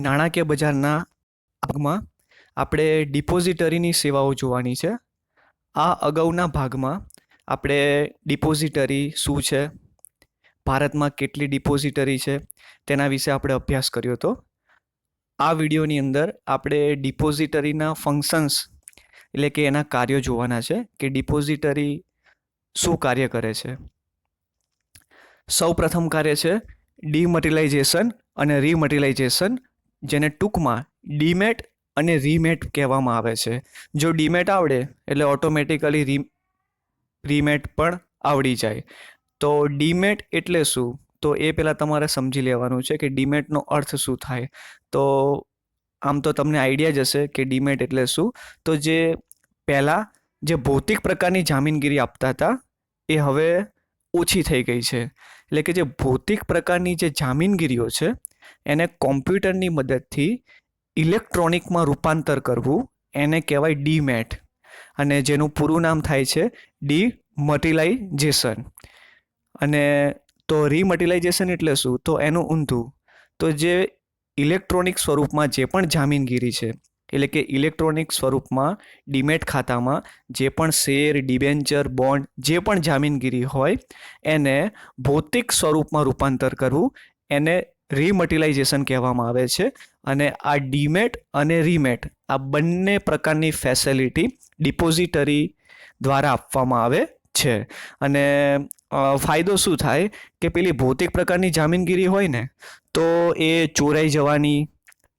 નાણાકીય બજારના ભાગમાં આપણે ડિપોઝિટરીની સેવાઓ જોવાની છે. આ અગાઉના ભાગમાં આપણે ડિપોઝિટરી શું છે? ભારતમાં કેટલી ડિપોઝિટરી છે? તેના વિશે આપણે અભ્યાસ કર્યો હતો. આ વિડીયોની અંદર આપણે ડિપોઝિટરીના ફંક્શન્સ એટલે કે એના કાર્યો જોવાના છે કે ડિપોઝિટરી શું કાર્ય કરે છે. સૌ પ્રથમ કાર્ય છે ડીમટીલાઇઝેશન અને રીમટીલાઇઝેશન જેને ટૂંકમાં ડીમેટ અને રીમેટ કહેવામાં આવે છે. જો ડીમેટ આવડે, એટલે ઓટોમેટિકલી રી, રીમેટ પણ આવડી જાય. તો ડીમેટ એટલે શું? તો એ પહેલાં તમારે સમજી લેવાનું છે કે ડીમેટનો અર્થ શું થાય. તો આમ તો તમને આઈડિયા જ હશે કે ડીમેટ એટલે શું? તો જે પહેલાં જે ભૌતિક પ્રકારની જામીનગીરી આપતા હતા, એ હવે ઓછી થઈ ગઈ છે. એટલે કે જે ભૌતિક પ્રકારની જે જામીનગીરીઓ છે એને કોમ્પ્યુટરની મદદથી ઇલેક્ટ્રોનિકમાં રૂપાંતર કરવું, એને કહેવાય ડીમેટ. અને જેનું પૂરું નામ થાય છે ડી મટીલાઇઝેશન અને તો રીમટીલાઇઝેશન એટલે શું? તો એનું ઊંધું. તો જે ઇલેક્ટ્રોનિક સ્વરૂપમાં જે પણ જામીનગીરી છે, એટલે કે ઇલેક્ટ્રોનિક સ્વરૂપમાં ડીમેટ ખાતામાં જે પણ શેર, ડિબેન્ચર, બોન્ડ, જે પણ જામીનગીરી હોય, એને ભૌતિક સ્વરૂપમાં રૂપાંતર કરવું, એને રીમટીલાઇઝેશન કહેવામાં આવે છે. અને આ ડીમેટ અને રીમેટ આ બંને પ્રકારની ફેસિલિટી ડિપોઝિટરી દ્વારા આપવામાં આવે છે. અને ફાયદો શું થાય? કે પેલી ભૌતિક પ્રકારની જામીનગીરી હોય ને, તો એ ચોરાઈ જવાની,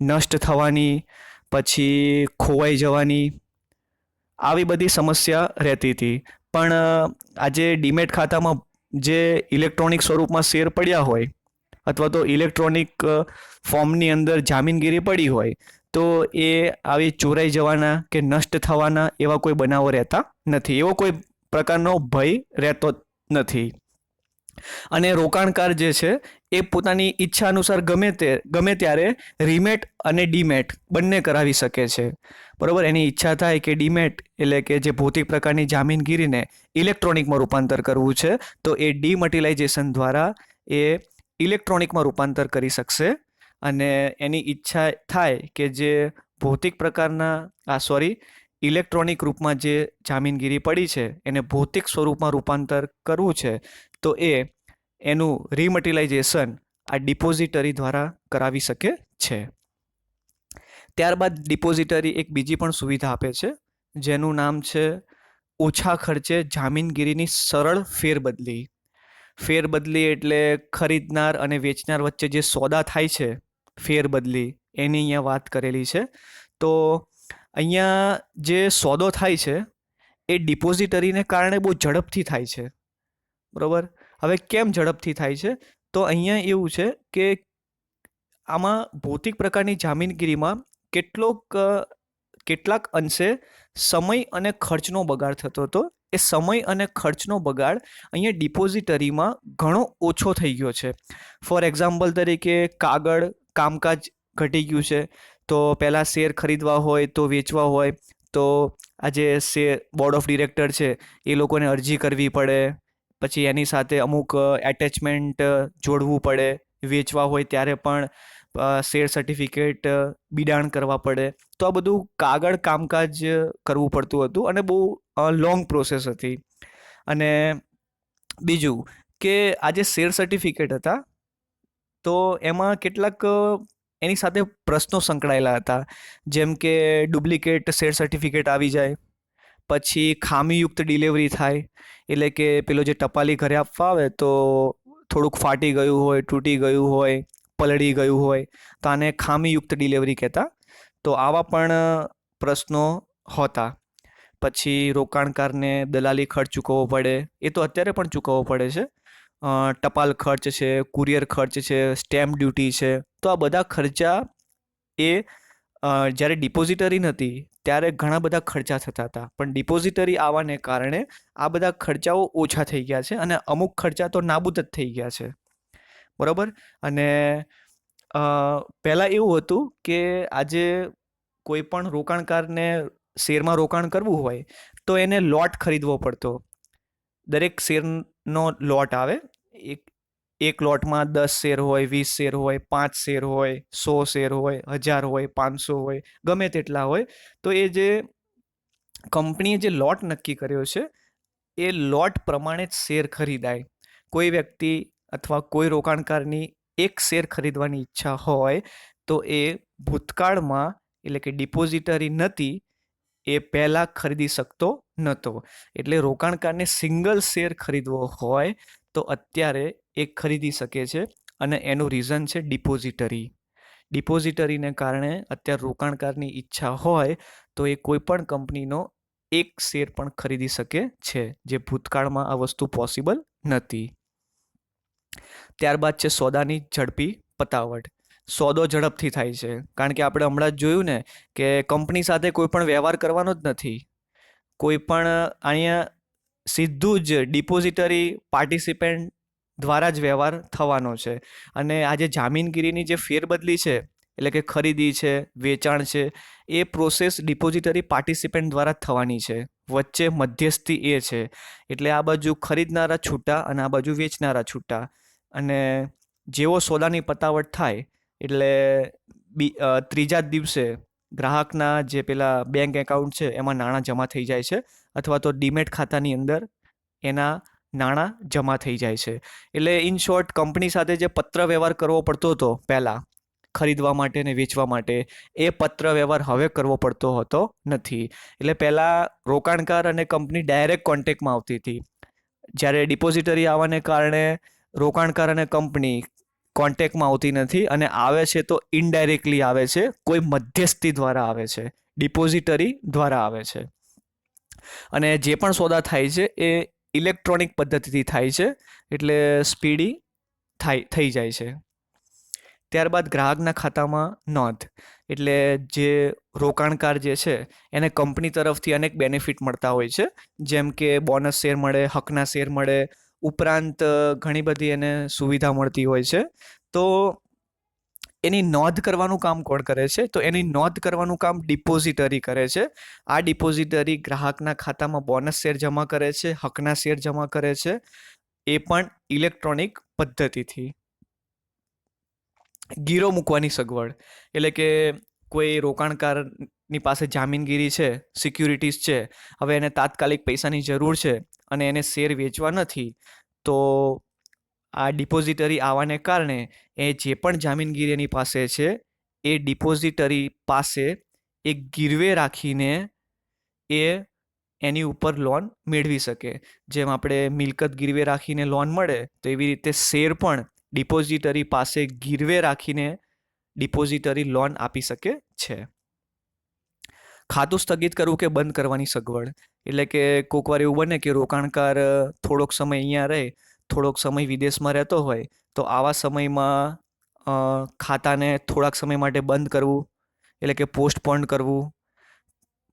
નષ્ટ થવાની, પછી ખોવાઈ જવાની, આવી બધી સમસ્યા રહેતી હતી. પણ આજે ડીમેટ ખાતામાં જે ઇલેક્ટ્રોનિક સ્વરૂપમાં શેર પડ્યા હોય અથવા તો ઇલેક્ટ્રોનિક ફોર્મની અંદર જામીનગીરી પડી હોય, તો એ આવી ચોરાઈ જવાના કે નષ્ટ થવાના એવા કોઈ બનાવો રહેતા નથી. એવો કોઈ પ્રકારનો ભય રહેતો નથી. અને રોકાણકાર જે છે, એ પોતાની ઈચ્છા અનુસાર ગમે તે, ગમે ત્યારે રીમેટ અને ડીમેટ બંને કરાવી શકે છે. બરાબર? એની ઈચ્છા થાય કે ડીમેટ એટલે કે જે ભૌતિક પ્રકારની જામીનગીરીને ઇલેક્ટ્રોનિકમાં રૂપાંતર કરવું છે, તો એ ડીમટીલાઇઝેશન દ્વારા એ ઇલેક્ટ્રોનિકમાં રૂપાંતર કરી શકશે. અને એની ઈચ્છા થાય કે જે ભૌતિક પ્રકારના, આ સોરી ઇલેક્ટ્રોનિક રૂપમાં જે જામીનગીરી પડી છે, એને ભૌતિક સ્વરૂપમાં રૂપાંતર કરવું છે, તો એ એનું રીમટિલાઇઝેશન આ ડિપોઝિટરી દ્વારા કરાવી શકે છે. ત્યારબાદ ડિપોઝિટરી એક બીજી પણ સુવિધા આપે છે, જેનું નામ છે ઓછા ખર્ચે જામીનગીરીની સરળ ફેરબદલી. ફેરબદલી એટલે ખરીદનાર અને વેચનાર વચ્ચે જે સોદા થાય છે ફેરબદલી, એની અહીંયા વાત કરેલી છે. તો અહીંયા જે સોદો થાય છે, એ ડિપોઝિટરીને કારણે બહુ ઝડપથી થાય છે. બરાબર? હવે કેમ ઝડપથી થાય છે? તો અહીંયા એવું છે કે આમાં ભૌતિક પ્રકારની જામીનગીરીમાં કેટલોક કેટલાક અંશે સમય અને ખર્ચનો બગાડ થતો હતો. એ સમય અને ખર્ચનો બગાડ અહીંયા ડિપોઝિટરીમાં ઘણો ઓછો થઈ ગયો છે. ફોર એક્ઝામ્પલ તરીકે કાગળ, કામકાજ ઘટી ગયું છે. તો પહેલાં શેર ખરીદવા હોય તો વેચવા હોય, તો આજે શેર, બોર્ડ ઓફ ડિરેક્ટર છે, એ લોકોને અરજી કરવી પડે. પછી એની સાથે અમુક એટેચમેન્ટ જોડવું પડે. વેચવા હોય ત્યારે પણ શેર સર્ટિફિકેટ બિડાણ કરવા પડે. તો આ બધું કાગળ કામકાજ કરવું પડતું હતું અને બહુ લોંગ પ્રોસેસ હતી. અને બીજું કે આ જે શેર સર્ટિફિકેટ હતા, તો એમાં કેટલાક એની સાથે પ્રશ્નો સંકળાયેલા હતા. જેમ કે ડુપ્લિકેટ શેર સર્ટિફિકેટ આવી જાય, પછી ખામીયુક્ત ડિલિવરી થાય, એટલે કે પેલો જે ટપાલી ઘરે આપવા આવે તો થોડુંક ફાટી ગયું હોય, તૂટી ગયું હોય, પલળી ગયું હોય, તો આને ખામીયુક્ત ડિલિવરી કહેતા. તો આવા પણ પ્રશ્નો હોતા. પછી રોકાણકારને દલાલી ખર્ચ ચૂકવવો પડે, એ તો અત્યારે પણ ચૂકવવો પડે છે. ટપાલ ખર્ચ છે, કુરિયર ખર્ચ છે, સ્ટેમ્પ ડ્યુટી છે, તો આ બધા ખર્ચા એ જ્યારે ડિપોઝિટરી નથી ત્યારે ઘણા બધા ખર્ચા થતા હતા. પણ ડિપોઝિટરી આવવાને કારણે આ બધા ખર્ચાઓ ઓછા થઈ ગયા છે અને અમુક ખર્ચા તો નાબૂદ જ થઈ ગયા છે. બરાબર? અને પહેલાં એવું હતું કે આજે કોઈ પણ રોકાણકારને શેરમાં રોકાણ કરવું હોય, તો એને લોટ ખરીદવો પડતો. દરેક શેરનો લોટ આવે. એક એક લોટમાં દસ શેર હોય, વીસ શેર હોય, પાંચ શેર હોય, સો શેર હોય, હજાર હોય, પાંચસો હોય, ગમે તેટલા હોય, તો એ જે કંપનીએ જે લોટ નક્કી કર્યો છે, એ લોટ પ્રમાણે જ શેર ખરીદાય. કોઈ વ્યક્તિ અથવા કોઈ રોકાણકારની એક શેર ખરીદવાની ઈચ્છા હોય, તો એ ભૂતકાળમાં, એટલે કે ડિપોઝિટરી નથી એ પહેલાં ખરીદી શકતો નહોતો એટલે રોકાણકારને સિંગલ શેર ખરીદવો હોય તો અત્યારે એ ખરીદી શકે છે અને એનું રીઝન છે ડિપોઝિટરી ડિપોઝિટરીને કારણે અત્યારે રોકાણકારની ઈચ્છા હોય તો એ કોઈ પણ કંપનીનો એક શેર પણ ખરીદી શકે છે, જે ભૂતકાળમાં આ વસ્તુ પોસિબલ નથી. ત્યારબાદ છે સોદાની ઝડપી પતાવટ. સોદો ઝડપથી થાય છે. કારણ કે આપણે હમણાં જ જોયું ને કે કંપની સાથે કોઈ પણ વ્યવહાર કરવાનો જ નથી. કોઈ પણ અહીંયા સીધું જ ડિપોઝિટરી પાર્ટિસિપેન્ટ દ્વારા જ વ્યવહાર થવાનો છે. અને આ જે જામીનગીરીની જે ફેરબદલી છે, એટલે કે ખરીદી છે, વેચાણ છે, એ પ્રોસેસ ડિપોઝિટરી પાર્ટિસિપેન્ટ દ્વારા થવાની છે. વચ્ચે મધ્યસ્થી એ છે. એટલે આ બાજુ ખરીદનારા છૂટા અને આ બાજુ વેચનારા છૂટા. અને જેવો સોદાની પતાવટ થાય એટલે બી ત્રીજા દિવસે ગ્રાહકના જે પેલા બેંક એકાઉન્ટ છે, એમાં નાણાં જમા થઈ જાય છે અથવા તો ડીમેટ ખાતાની અંદર એના નાણાં જમા થઈ જાય છે. એટલે ઇન શોર્ટ કંપની સાથે જે પત્ર વ્યવહાર કરવો પડતો હતો પહેલાં, ખરીદવા માટે ને વેચવા માટે, એ પત્ર વ્યવહાર હવે કરવો પડતો હતો નથી. એટલે પહેલાં રોકાણકાર અને કંપની ડાયરેક્ટ કોન્ટેક્ટમાં આવતી હતી. જ્યારે ડિપોઝિટરી આવવાને કારણે રોકાણકાર અને કંપની કોન્ટેક્ટમાં આવતી નથી અને આવે છે તો ઇનડાયરેક્ટલી આવે છે, કોઈ મધ્યસ્થી દ્વારા આવે છે ડિપોઝિટરી દ્વારા આવે છે. અને જે પણ સોદા થાય છે એ ઇલેક્ટ્રોનિક પદ્ધતિથી થાય છે, એટલે સ્પીડી થાય, થઈ જાય છે. ત્યારબાદ ગ્રાહકના ખાતામાં નોંધ, એટલે જે રોકાણકાર જે છે, એને કંપની તરફથી અનેક બેનિફિટ મળતા હોય છે, જેમ કે બોનસ શેર મળે, હકના શેર મળે ઉપરાંત ઘણી બધી એને સુવિધા મળતી હોય છે. તો એની નોંધ કરવાનું કામ કોણ કરે છે? તો એની નોંધ કરવાનું કામ ડિપોઝિટરી કરે છે. આ ડિપોઝિટરી ગ્રાહકના ખાતામાં બોનસ શેર જમા કરે છે, હકના શેર જમા કરે છે. એ પણ ઇલેક્ટ્રોનિક પદ્ધતિથી. ગીરો મૂકવાની સગવડ. એટલે કે કોઈ રોકાણકારની પાસે જામીનગીરી છે, સિક્યુરિટીઝ છે, હવે એને તાત્કાલિક પૈસાની જરૂર છે અને એને શેર વેચવા નથી, તો આ ડિપોઝિટરી આવવાને કારણે એ જે પણ જામીનગીરી એની પાસે છે, એ ડિપોઝિટરી પાસે એ ગીરવે રાખીને એ એની ઉપર લોન મેળવી શકે. જેમ આપણે મિલકત ગીરવે રાખીને લોન મળે, તો એવી રીતે શેર પણ ડિપોઝિટરી પાસે ગીરવે રાખીને ડિપોઝિટરી લોન આપી શકે છે. ખાતું સ્થગિત કરવું કે બંધ કરવાની સગવડ? એટલે કે કોઈક વાર એવું બને કે રોકાણકાર થોડોક સમય અહીંયા રહે, થોડોક સમય વિદેશમાં રહેતો હોય, તો આવા સમયમાં ખાતાને થોડાક સમય માટે બંધ કરવું, એટલે કે પોસ્ટપોન્ડ કરવું,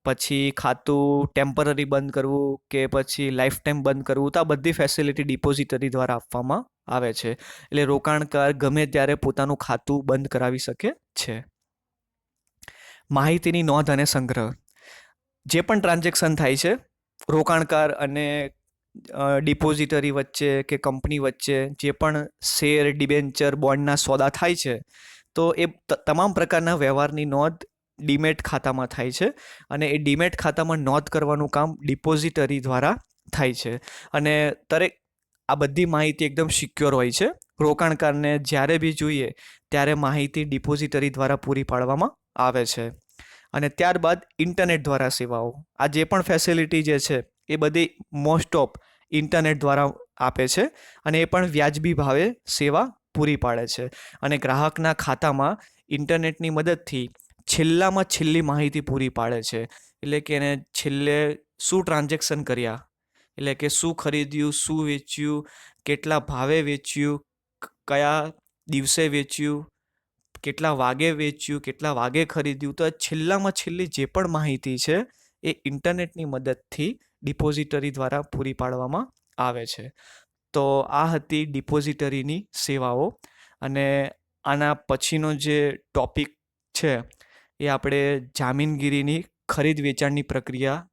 પછી ખાતું ટેમ્પરરી બંધ કરવું કે પછી લાઈફ ટાઈમ બંધ કરવું, તો આ બધી ફેસિલિટી ડિપોઝિટરી દ્વારા આપવામાં આવે છે. એટલે રોકાણકાર ગમે ત્યારે પોતાનું ખાતું બંધ કરાવી શકે છે. માહિતીની નોંધ અને સંગ્રહ. જે પણ ટ્રાન્ઝેક્શન થાય છે, રોકાણકાર અને ડિપોઝિટરી વચ્ચે કે કંપની વચ્ચે જે પણ શેર, ડિબેન્ચર, બોન્ડના સોદા થાય છે, તો એ તમામ પ્રકારના વ્યવહારની નોંધ ડીમેટ ખાતામાં થાય છે અને એ ડીમેટ ખાતામાં નોંધ કરવાનું કામ ડિપોઝિટરી દ્વારા થાય છે. અને દરેક આ બધી માહિતી એકદમ સિક્યોર હોય છે. રોકાણકારને જ્યારે બી જોઈએ, ત્યારે માહિતી ડિપોઝિટરી દ્વારા પૂરી પાડવામાં આવે છે. અને ત્યારબાદ ઇન્ટરનેટ દ્વારા સેવાઓ. આ જે પણ ફેસિલિટી જે છે, એ બધી મોસ્ટ ઓફ ઇન્ટરનેટ દ્વારા આપે છે અને એ પણ વ્યાજબી ભાવે સેવા પૂરી પાડે છે. અને ગ્રાહકના ખાતામાં ઇન્ટરનેટની મદદથી છેલ્લામાં છેલ્લી માહિતી પૂરી પાડે છે. એટલે કે એને છેલ્લે શું ટ્રાન્ઝેક્શન કર્યા? એટલે કે શું ખરીદ્યું, શું વેચ્યું, કેટલા ભાવે વેચ્યું કયા દિવસે વેચ્યું કેટલા વાગે વેચ્યું, કેટલા વાગે ખરીદ્યું, તો છેલ્લામાં છેલ્લી જે પણ માહિતી છે, એ ઇન્ટરનેટની મદદથી ડિપોઝિટરી દ્વારા પૂરી પાડવામાં આવે છે. તો આ હતી ડિપોઝિટરીની સેવાઓ અને આના પછીનો જે ટોપિક છે, એ આપણે જામીનગીરીની ખરીદ વેચાણની પ્રક્રિયા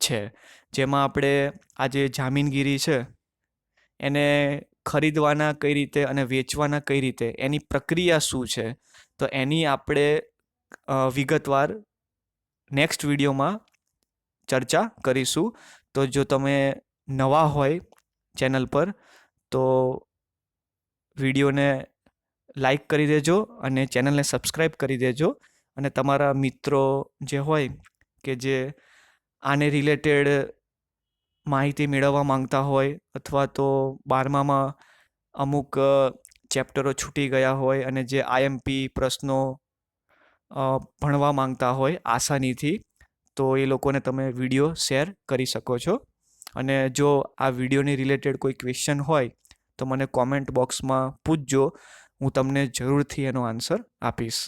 છે. જેમાં આપણે આ જે જામીનગીરી છે, એને ખરીદવાના કઈ રીતે અને વેચવાના કઈ રીતે, એની પ્રક્રિયા શું છે, તો એની આપણે વિગતવાર નેક્સ્ટ વિડીયોમાં ચર્ચા કરીશું. તો જો તમે નવા હોય ચેનલ પર, તો વિડીયોને લાઈક કરી દેજો અને ચેનલને સબસ્ક્રાઈબ કરી દેજો. અને તમારા મિત્રો જે હોય કે જે આને રિલેટેડ માહિતી મેળવવા માંગતા હોય અથવા તો બારમામાં અમુક ચેપ્ટરો છૂટી ગયા હોય અને જે આઈએમપી પ્રશ્નો ભણવા માંગતા હોય આસાનીથી, તો એ લોકોને તમે વીડિયો શેર કરી શકો છો. અને જો આ વિડીયોની રિલેટેડ કોઈ ક્વેશ્ચન હોય, તો મને કોમેન્ટ બોક્સમાં પૂછજો. હું તમને જરૂરથી એનો આન્સર આપીશ.